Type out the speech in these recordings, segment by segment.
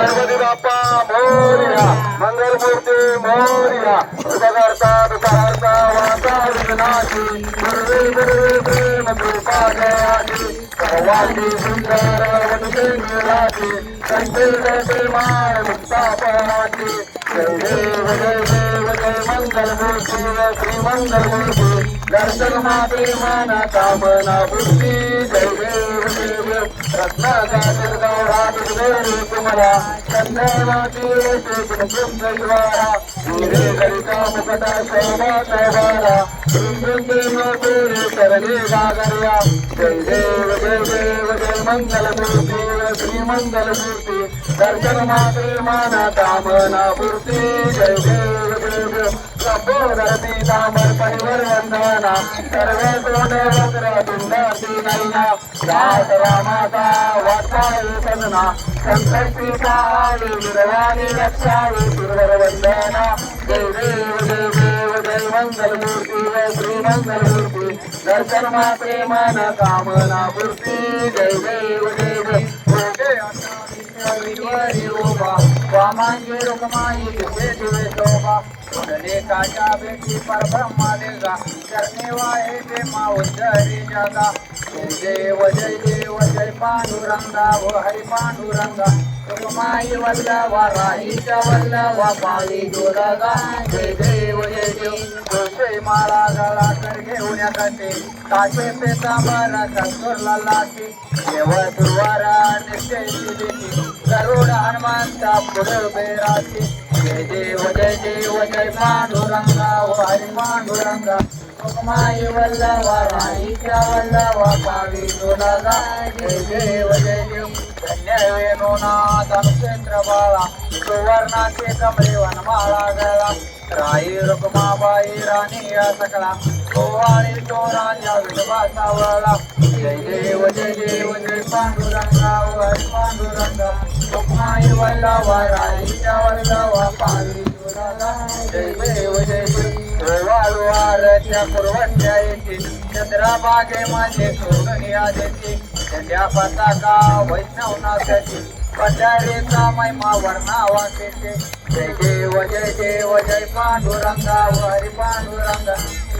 गणपती बाप्पा मोर्या मंगलमूर्ती मोर्या. उपकर्ता दुकानचा वाचा विघ्नाची गुरुवे गुरुवे प्रेम कृपा जयाची. सर्वांची सुंदर वंदे निराची मान प्रेमाळ मुक्तापणाची. जय देव जय देव जय मंगलमूर्ती श्री मंगलमूर्ती. दर्शन माते माना कामना बुद्धी. जय देव देव रत्नाचा निर्गौरा दुर्गेरी तुम्हाला चंद्रमाती येते कुंभद्वारा हिरे गरिता मुकटा शोभा तवारा वृंदे मोरे करले गागर्या जय देव जय देव जय मंगलमूर्ती श्री मंगलमूर्ती दर्शन माते मन कामना पूर्ती जय देव देव लंबोदरती तामर परिवर सर्वे तोंड वक्र नैना दास रामाचा वाटपाय सदना संकष्टी पाहावी जय देव जय देव जय जय कामना पूर्ती जय देव देव वामांगी रुक्माई दिवे दिवे शोभा बेटी परब्रह्मा देगा करणे वाहे ते माउंदरी जगा जय देव जय देव जय पांडुरंगा व हरी पांडुरंगा रुक्माई वल्लवा राईच्या वल्लवा पावी दुर्गा जय देव जय देव. तुळशी माळा गळा कर घेऊन काटे काटे पेतांबर कस्तुरला देव दुर्वारा निश्चयची देती गरुड हनुमंता पुढे बेराची. जय देव जय देव जय पांडुरंगा व हरी पांडुरंगा. हुकमाई वल्लवा राईच्या वल्लवा पावी दुर्गा जय देव जय देव धन्य अनुक्षेत्र बाळा सुवर्णाचे कमळे वनमाळा गळा राई रुक्माबाई राणी या सकला गोवाळी चोरांच्या विधवा सावळा जय देव जय देव जय पांडुरंगा हरी पांडुरंगा रुक्माई वल्लवा राईच्या वल्लवा पावी जय देव जय देव वाळवारच्या कुरवंट्या येते चंद्राबागे माझे सोडून देते झेंड्या पताका वैष्णवनाथाची पंढरीचा महिमा वर्णावा केते जय देव जय देव जय पांडुरंगा व हरी पांडुरंगा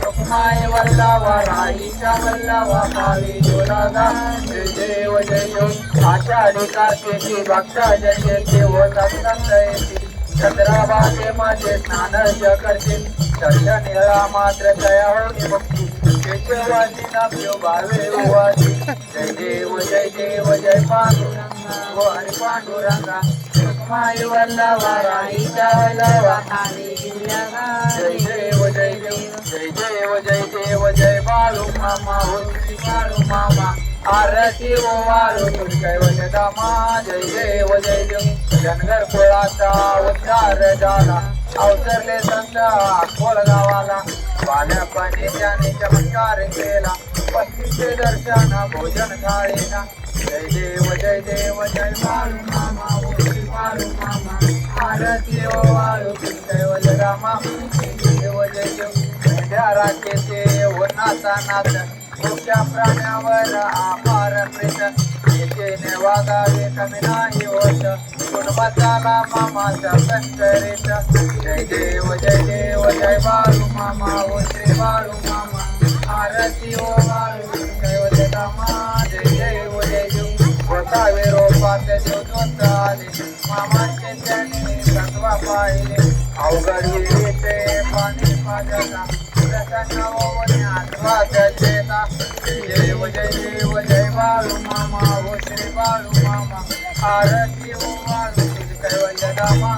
रुक्माई वल्लवा राईचा वल्लवा पावी जोरादा जय देव जय देव आषाढी कार्तिकी भक्त जय देव संत येते चंद्राबागे माझे स्नान ज करते चंद्र निळा मात्र दया होती भक्ती केशवाची नाम्यो भावे उवाची जय देव जय देव जय पांडुरंगा व हरी पांडुरंगा रुक्माई वल्लवा राईच्या वल्लवा जय देव जय देव जय देव जय देव जय बाळू मामा हो श्री बाळू मामा आरती ओ वाळू कैवल्य दामा जय देव जय देव धनगर कुळाचा उद्धार झाला अवसरले संत खोल गावाला बालपणी त्याने चमत्कार केला. पस्तीचे दर्शन भोजन थाळीला जय देव जय देव जय मारू मामा ओळी मारू मामा. आरती ओ वाळू कैवल्य रामा देव जय देव. मेंढ्या राखेचे उन्हाचा नाच. मोठ्या प्राण्यावर आभार प्रेत. येथे वागावे कमी नाही. होत कुटुंबाचाला मामाचा संकरित जय देव जय देव जय बाळू मामा ओ श्री बाळू मामा. आरती ओ बाळू जय रामा जय देव जय देव होतावे रोपात देव. दोत आले मामाचे त्याने तत्वा पाहिले. अवघड येते पाणी प्रसन्न जय देव जय देव जय बाळू मामा ओ श्री बाळू मामा. आरती ओ बाळू श्री कैवल्य दामा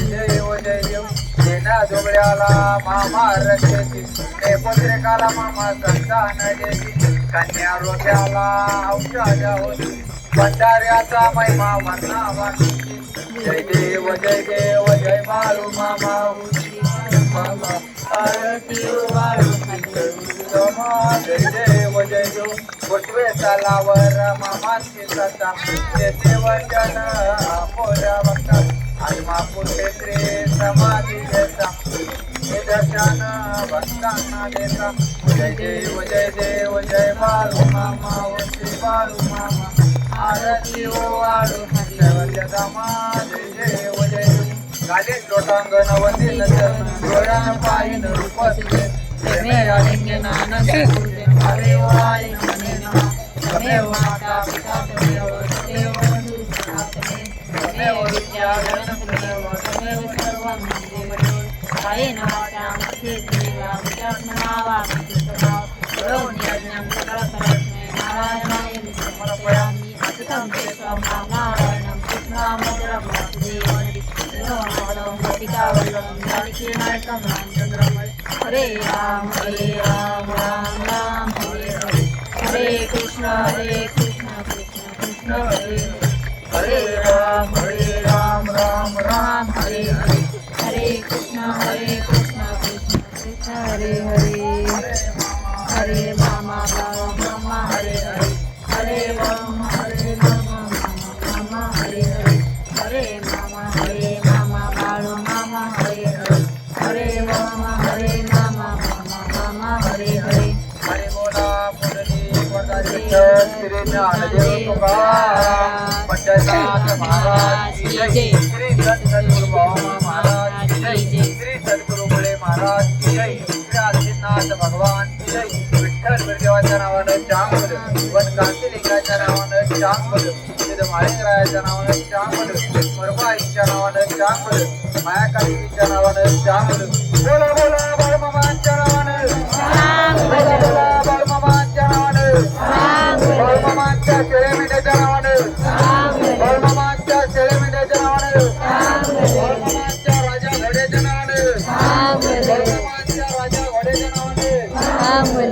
जय जय देव देना जोगड्याला मामा रक्षेची ते मामा संतान देती कन्या रोट्याला औषध होती भंडाऱ्याचा महिमा वर्णावा जय देव जय देव जय बाळू मामा ओ मामा आरती ओ बाळू श्री कैवल्य दामा जय देव जय देव गोठवे तलावर मामाची सत्ता तेथे वचन पोरा बघतात आणि महापुरुषे श्री समाधी देता निदर्शन भक्तांना देता जय देव जय देव जय बाळू मामा ओ श्री बाळू मामा आरती ओवाळू हरिवल्या दामा जय जय व जय गाले लोटांगण वंदिल डोळ्या पायन रूपसले प्रेमे आलिंगनानंद कुंजे हरे वाळे मने नमः त्वमेव माता पिता त्वमेव देव बंधु सनातने त्वमेव विद्या गणपतिमेव त्वमेव सर्वं देवदेव कायेन वाचा मध्येन्द्रिया विचक्षणावा विचित्तभाव करोम्यज्ञं सकलकलस्मै नारायणाय समर्पयामि अतुतं ते स्वं नारायणं हरे राम हरे राम राम राम हरे हरे हरे कृष्ण हरे कृष्ण कृष्ण कृष्ण हरे हरे राम हरे राम राम राम हरे हरे हरे कृष्ण हरे कृष्ण कृष्ण कृष्ण हरे हरे हरे मामा राम मामा हरे हरे हरे राम महाराज जय श्री सद्गुरु महाराज जय श्री सद्गुरु बळे महाराज जय श्री आदिनाथ भगवान जय विठ्ठल बिरदेवाच्या नावानं चांगल वन कांतिलिंगाच्या नावानं चांगल सिद्ध माळिंगरायाच्या नावानं चांगल परमाईच्या नावानं चांगल मायाकालीच्या नावानं चांगल बोला बोला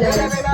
नावानं बाळमामांच्या